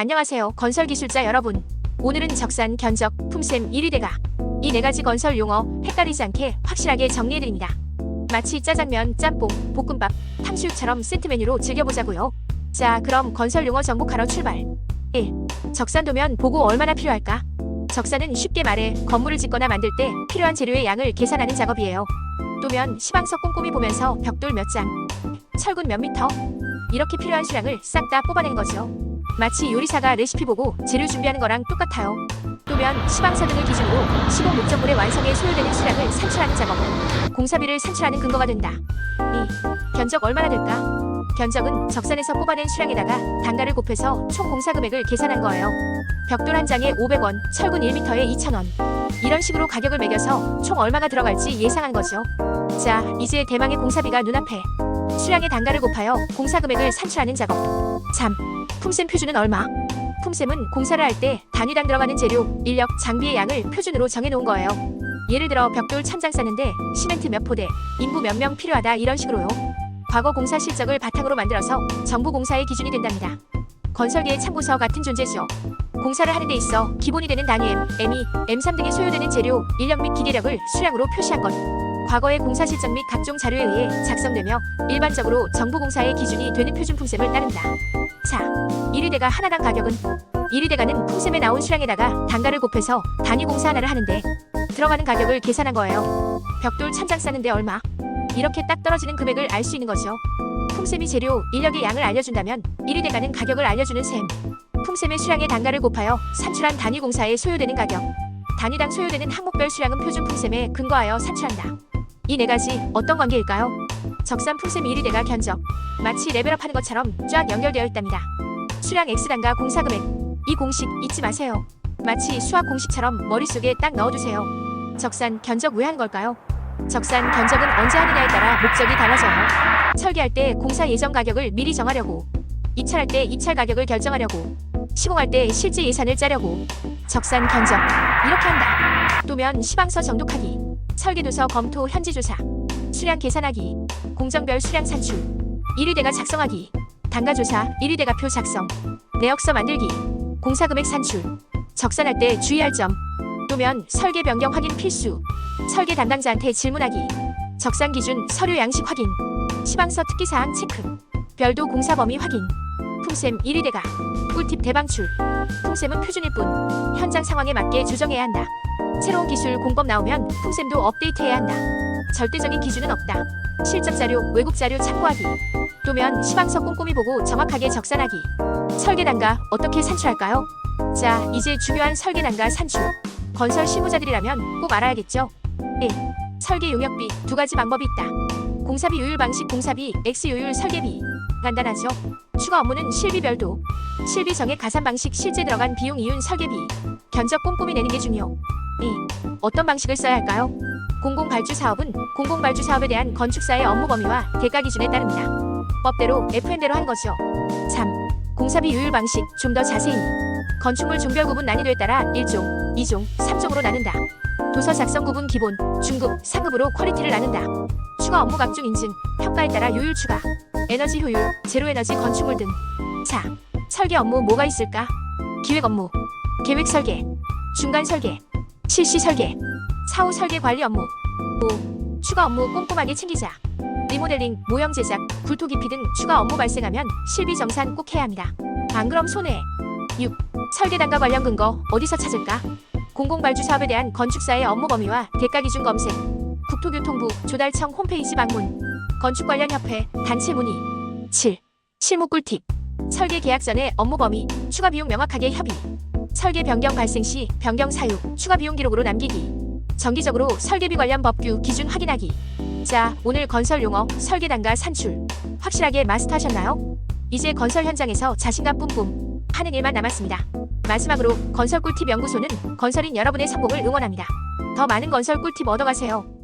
안녕하세요. 건설 기술자 여러분. 오늘은 적산, 견적, 품셈 1위대가 이 네 가지 건설 용어 헷갈리지 않게 확실하게 정리해드립니다. 마치 짜장면, 짬뽕, 볶음밥, 탕수육처럼 세트 메뉴로 즐겨보자고요. 자, 그럼 건설 용어 정복하러 출발. 1. 적산도면 보고 얼마나 필요할까? 적산은 쉽게 말해 건물을 짓거나 만들 때 필요한 재료의 양을 계산하는 작업이에요. 도면 시방서 꼼꼼히 보면서 벽돌 몇 장, 철근 몇 미터 이렇게 필요한 수량을 싹 다 뽑아낸 거죠. 마치 요리사가 레시피 보고 재료 준비하는 거랑 똑같아요. 또면 시방서 등을 기준으로 시공 목적물의 완성에 소요되는 수량을 산출하는 작업은 공사비를 산출하는 근거가 된다. 2. 견적 얼마나 될까? 견적은 적산에서 뽑아낸 수량에다가 단가를 곱해서 총 공사 금액을 계산한 거예요. 벽돌 한 장에 500원, 철근 1m에 2,000원. 이런 식으로 가격을 매겨서 총 얼마가 들어갈지 예상한 거죠. 자, 이제 대망의 공사비가 눈앞에. 수량의 단가를 곱하여 공사 금액을 산출하는 작업. 3. 품셈 표준은 얼마? 품셈은 공사를 할 때 단위당 들어가는 재료, 인력, 장비의 양을 표준으로 정해놓은 거예요. 예를 들어 벽돌 천장 싸는데 시멘트 몇 포대, 인부 몇 명 필요하다 이런 식으로요. 과거 공사 실적을 바탕으로 만들어서 정부 공사의 기준이 된답니다. 건설계의 참고서 같은 존재죠. 공사를 하는 데 있어 기본이 되는 단위 M, M2, M3 등이 소요되는 재료, 인력 및 기계력을 수량으로 표시한 것. 과거의 공사 실적 및 각종 자료에 의해 작성되며 일반적으로 정부 공사의 기준이 되는 표준 품셈을 따른다. 4. 1위대가 하나당 가격은 1위대가는 품셈에 나온 수량에다가 단가를 곱해서 단위 공사 하나를 하는데 들어가는 가격을 계산한 거예요. 벽돌 천장 싸는데 얼마? 이렇게 딱 떨어지는 금액을 알 수 있는 거죠. 품셈이 재료, 인력의 양을 알려준다면 1위대가는 가격을 알려주는 셈. 품셈의 수량의 단가를 곱하여 산출한 단위 공사에 소요되는 가격. 단위당 소요되는 항목별 수량은 표준 품셈에 근거하여 산출한다. 이 네 가지 어떤 관계일까요? 적산 품셈 1위 대가 견적. 마치 레벨업하는 것처럼 쫙 연결되어 있답니다. 수량 X단가 공사 금액. 이 공식 잊지 마세요. 마치 수학 공식처럼 머릿속에 딱 넣어두세요. 적산, 견적 왜 하는 걸까요? 적산, 견적은 언제 하느냐에 따라 목적이 달라져요. 설계할 때 공사 예정 가격을 미리 정하려고. 입찰할 때 입찰 가격을 결정하려고. 시공할 때 실제 예산을 짜려고. 적산, 견적. 이렇게 한다. 또면 시방서 정독하기. 설계도서 검토 현지 조사. 수량 계산하기. 공정별 수량 산출. 1위대가 작성하기. 단가 조사 1위대가 표 작성. 내역서 만들기. 공사금액 산출. 적산할 때 주의할 점. 또면 설계 변경 확인 필수. 설계 담당자한테 질문하기. 적산 기준 서류 양식 확인. 시방서 특기사항 체크. 별도 공사 범위 확인. 품셈 1위대가. 꿀팁 대방출. 품셈은 표준일 뿐 현장 상황에 맞게 조정해야 한다. 새로운 기술 공법 나오면 품셈도 업데이트해야 한다. 절대적인 기준은 없다. 실적 자료, 외국 자료 참고하기. 또면 시방서 꼼꼼히 보고 정확하게 적산하기. 설계 단가 어떻게 산출할까요? 자, 이제 중요한 설계 단가 산출. 건설 실무자들이라면 꼭 알아야겠죠? 1. 설계 용역비 두 가지 방법이 있다. 공사비 요율 방식 공사비 X 요율 설계비. 간단하죠? 추가 업무는 실비별도. 실비 정액 가산 방식 실제 들어간 비용 이윤 설계비. 견적 꼼꼼히 내는 게 중요. 2. 어떤 방식을 써야 할까요? 공공발주 사업은 공공발주 사업에 대한 건축사의 업무 범위와 대가 기준에 따릅니다. 법대로 FN대로 하는 거죠. 3. 공사비 요율 방식 좀 더 자세히. 건축물 종별 구분 난이도에 따라 1종, 2종, 3종으로 나눈다. 도서 작성 구분 기본, 중급, 상급으로 퀄리티를 나눈다. 추가 업무 각종 인증, 평가에 따라 요율 추가. 에너지 효율, 제로 에너지 건축물 등. 4. 설계 업무 뭐가 있을까? 기획 업무, 계획 설계, 중간 설계, 실시 설계, 사후 설계 관리 업무. 5. 추가 업무 꼼꼼하게 챙기자. 리모델링, 모형 제작, 굴토 깊이 등 추가 업무 발생하면 실비 정산 꼭 해야 합니다. 안 그럼 손해. 6. 설계 단가 관련 근거 어디서 찾을까? 공공발주 사업에 대한 건축사의 업무 범위와 대가 기준 검색. 국토교통부 조달청 홈페이지 방문. 건축 관련 협회 단체 문의. 7. 실무 꿀팁. 설계 계약 전에 업무 범위, 추가 비용 명확하게 협의. 설계 변경 발생 시 변경 사유, 추가 비용 기록으로 남기기. 정기적으로 설계비 관련 법규 기준 확인하기. 자, 오늘 건설 용어 설계 단가 산출 확실하게 마스터하셨나요? 이제 건설 현장에서 자신감 뿜뿜 하는 일만 남았습니다. 마지막으로 건설 꿀팁 연구소는 건설인 여러분의 성공을 응원합니다. 더 많은 건설 꿀팁 얻어가세요.